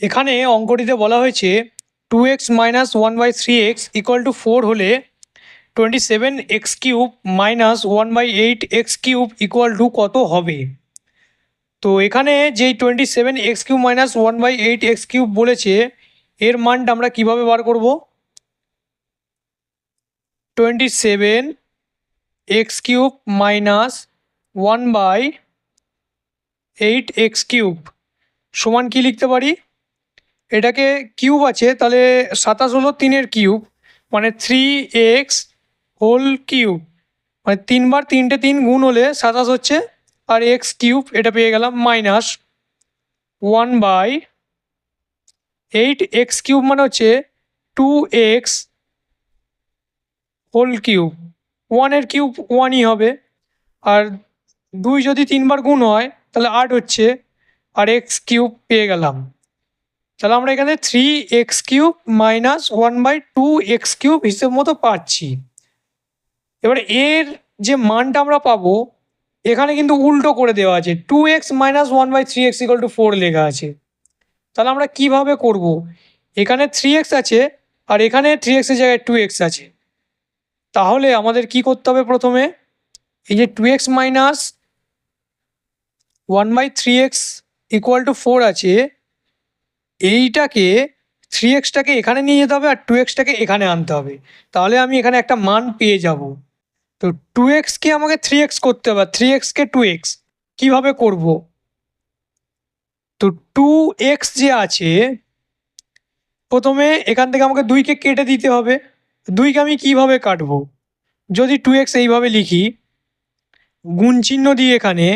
এখানে অঙ্কটিতে বলা হয়েছে two X minus one by three X equal to four হলে twenty seven X cube minus one by eight X cube equal to কত হবে? তো এখানে যেই twenty seven X cube minus one by eight X cube বলেছে, এর মানটা আমরা কীভাবে বার করব? Twenty seven X cube minus one by eight X cube সমান কি লিখতে পারি? এটাকে কিউব আছে, তাহলে সাতাশ হলো তিনের কিউব মানে থ্রি এক্স হোল কিউব। মানে তিনবার তিনটে তিন গুণ হলে সাতাশ হচ্ছে, আর এক্স কিউব, এটা পেয়ে গেলাম minus one by eight X cube মানে হচ্ছে টু এক্স হোল কিউব। ওয়ানের কিউব ওয়ানই হবে, আর দুই যদি তিনবার গুণ হয়, তাহলে আট হচ্ছে, আর এক্স কিউব পেয়ে গেলাম। তাহলে আমরা এখানে three X cube minus one by two X cube হিসেব মতো পাচ্ছি। এবার এর যে মানটা আমরা পাবো, এখানে কিন্তু উল্টো করে দেওয়া আছে। Two X minus one by three X equal to four লেখা আছে। তাহলে আমরা কীভাবে করব? এখানে থ্রি এক্স আছে আর এখানে থ্রি এক্সের জায়গায় টু এক্স আছে। তাহলে আমাদের কি করতে হবে প্রথমে? এই যে two X minus one by three X equal to four আছে। এইটাকে থ্রি এক্সটাকে এখানে নিয়ে যেতে হবে আর টু এক্সটাকে এখানে আনতে হবে। তাহলে আমি এখানে একটা মান পেয়ে যাব। তো টু এক্সকে আমাকে থ্রি এক্স করতে হবে থ্রি এক্সকে টু এক্স কীভাবে করব? তো টু এক্স যে আছে, প্রথমে এখান থেকে আমাকে দুইকে কেটে দিতে হবে। দুইকে আমি কীভাবে কাটবো? যদি টু এক্স এইভাবে লিখি, গুণ চিহ্ন দিই এখানে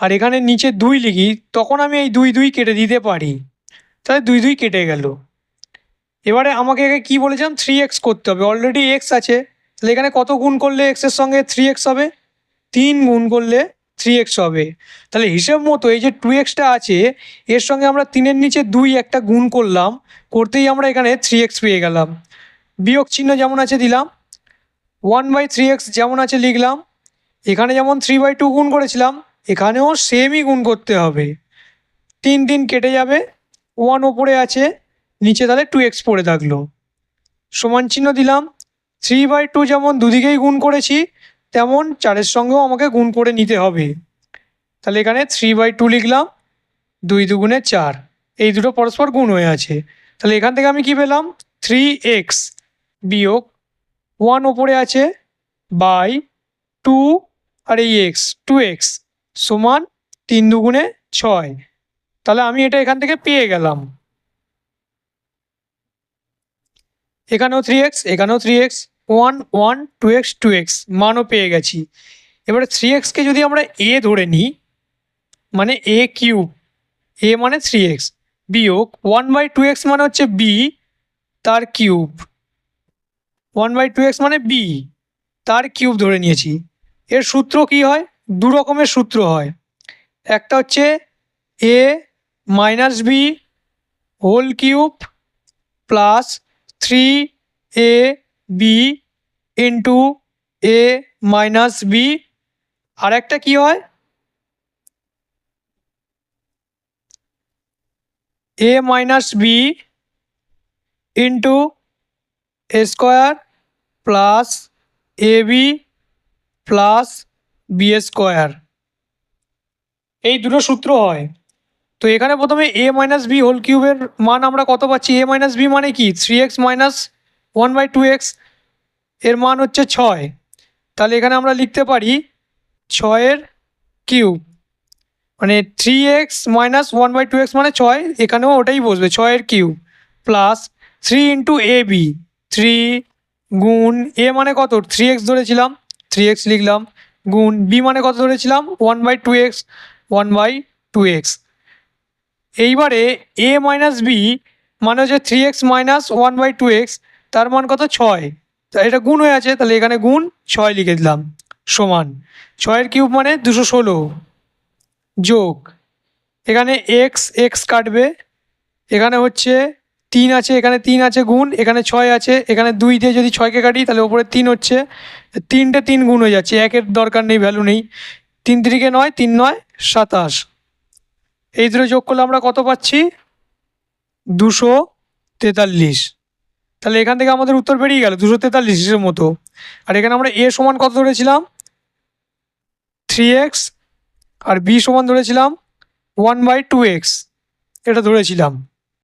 আর এখানে নিচে দুই লিখি, তখন আমি এই দুই দুই কেটে দিতে পারি। তাহলে দুই দুই কেটে গেল। এবারে আমাকে একে কী বলেছিলাম থ্রি এক্স করতে হবে। অলরেডি এক্স আছে। তাহলে এখানে কত গুণ করলে এক্সের সঙ্গে থ্রি এক্স হবে? তিন গুণ করলে থ্রি এক্স হবে। তাহলে হিসেব মতো এই যে টু এক্সটা আছে, এর সঙ্গে আমরা তিনের নিচে দুই একটা গুণ করলাম, করতেই আমরা এখানে থ্রি এক্স পেয়ে গেলাম। বিয়োগ চিহ্ন যেমন আছে দিলাম। ওয়ান বাই থ্রি এক্স যেমন আছে লিখলাম। এখানে যেমন থ্রি বাই টু গুণ করেছিলাম এখানেও সেমই গুণ করতে হবে। তিন তিন কেটে যাবে ওয়ান ওপরে আছে, নিচে তাহলে টু এক্স পড়ে থাকল। সমান চিহ্ন দিলাম থ্রি বাই টু যেমন দুদিকেই গুণ করেছি, তেমন চারের সঙ্গেও আমাকে গুণ করে নিতে হবে। তাহলে এখানে থ্রি বাই টু লিখলাম, দুই দুগুণে চার, এই দুটো পরস্পর গুণ হয়ে আছে। তাহলে এখান থেকে আমি কি পেলাম? থ্রি এক্স বিয়োগ ওয়ান ওপরে আছে বাই টু আর এই এক্স টু এক্স সমান তিন দুগুণে ছয়। তাহলে আমি এটা এখান থেকে পেয়ে গেলাম। এখানেও থ্রি এক্স এখানেও three X one one two X two X মানও পেয়ে গেছি। এবারে থ্রি এক্সকে যদি আমরা এ ধরে নিই মানে এ কিউব এ মানে থ্রি এক্স বিয়োগ ওয়ান বাই টু এক্স মানে হচ্ছে বি তার cube. One by two X মানে বি তার কিউব ধরে নিয়েছি। এর সূত্র কি হয়? দু রকমের সূত্র হয়। একটা হচ্ছে A minus B whole cube plus three A B into A minus B আর একটা কী হয়? A minus B into square plus A B plus B square. এই দুটো সূত্র হয়। তো এখানে প্রথমে এ মাইনাস বি হোল কিউবের মান আমরা কত পাচ্ছি? এ মাইনাস বি মানে কি? Three X minus one by two এক্সের মান হচ্ছে ছয়। তাহলে এখানে আমরা লিখতে পারি ছয়ের কিউব। মানে three X minus one by two X মানে ছয়, এখানেও ওটাই বসবে, ছয়ের cube plus three into A B. Three গুণ এ মানে কত? থ্রি এক্স ধরেছিলাম, থ্রি এক্স লিখলাম গুণ বি মানে কত ধরেছিলাম? One by two X one by two X এইবারে এ মাইনাস বি মানে হচ্ছে three X minus one by two X তার মান কত? ছয়। তা এটা গুণ হয়ে আছে, তাহলে এখানে গুণ ছয় লিখে দিলাম, সমান। ছয়ের কিউব মানে দুশো ষোলো। যোগ। এখানে এক্স এক্স কাটবে। এখানে হচ্ছে তিন আছে, এখানে তিন আছে গুণ, এখানে ছয় আছে, এখানে দুই দিয়ে যদি ছয়কে কাটি, তাহলে ওপরে তিন হচ্ছে। তিনটে তিন গুণ হয়ে যাচ্ছে, একের দরকার নেই ভ্যালু নেই। তিন তিরিকে নয়, তিন নয়, সাতাশ। এই দুটো যোগ করলে আমরা কত পাচ্ছি? দুশো তেতাল্লিশ। তাহলে এখান থেকে আমাদের উত্তর বেরিয়ে গেল, দুশো তেতাল্লিশের মতো। আর এখানে আমরা এ সমান কত ধরেছিলাম? থ্রি এক্স আর বি সমান ধরেছিলাম ওয়ান বাই টু এক্স এটা ধরেছিলাম।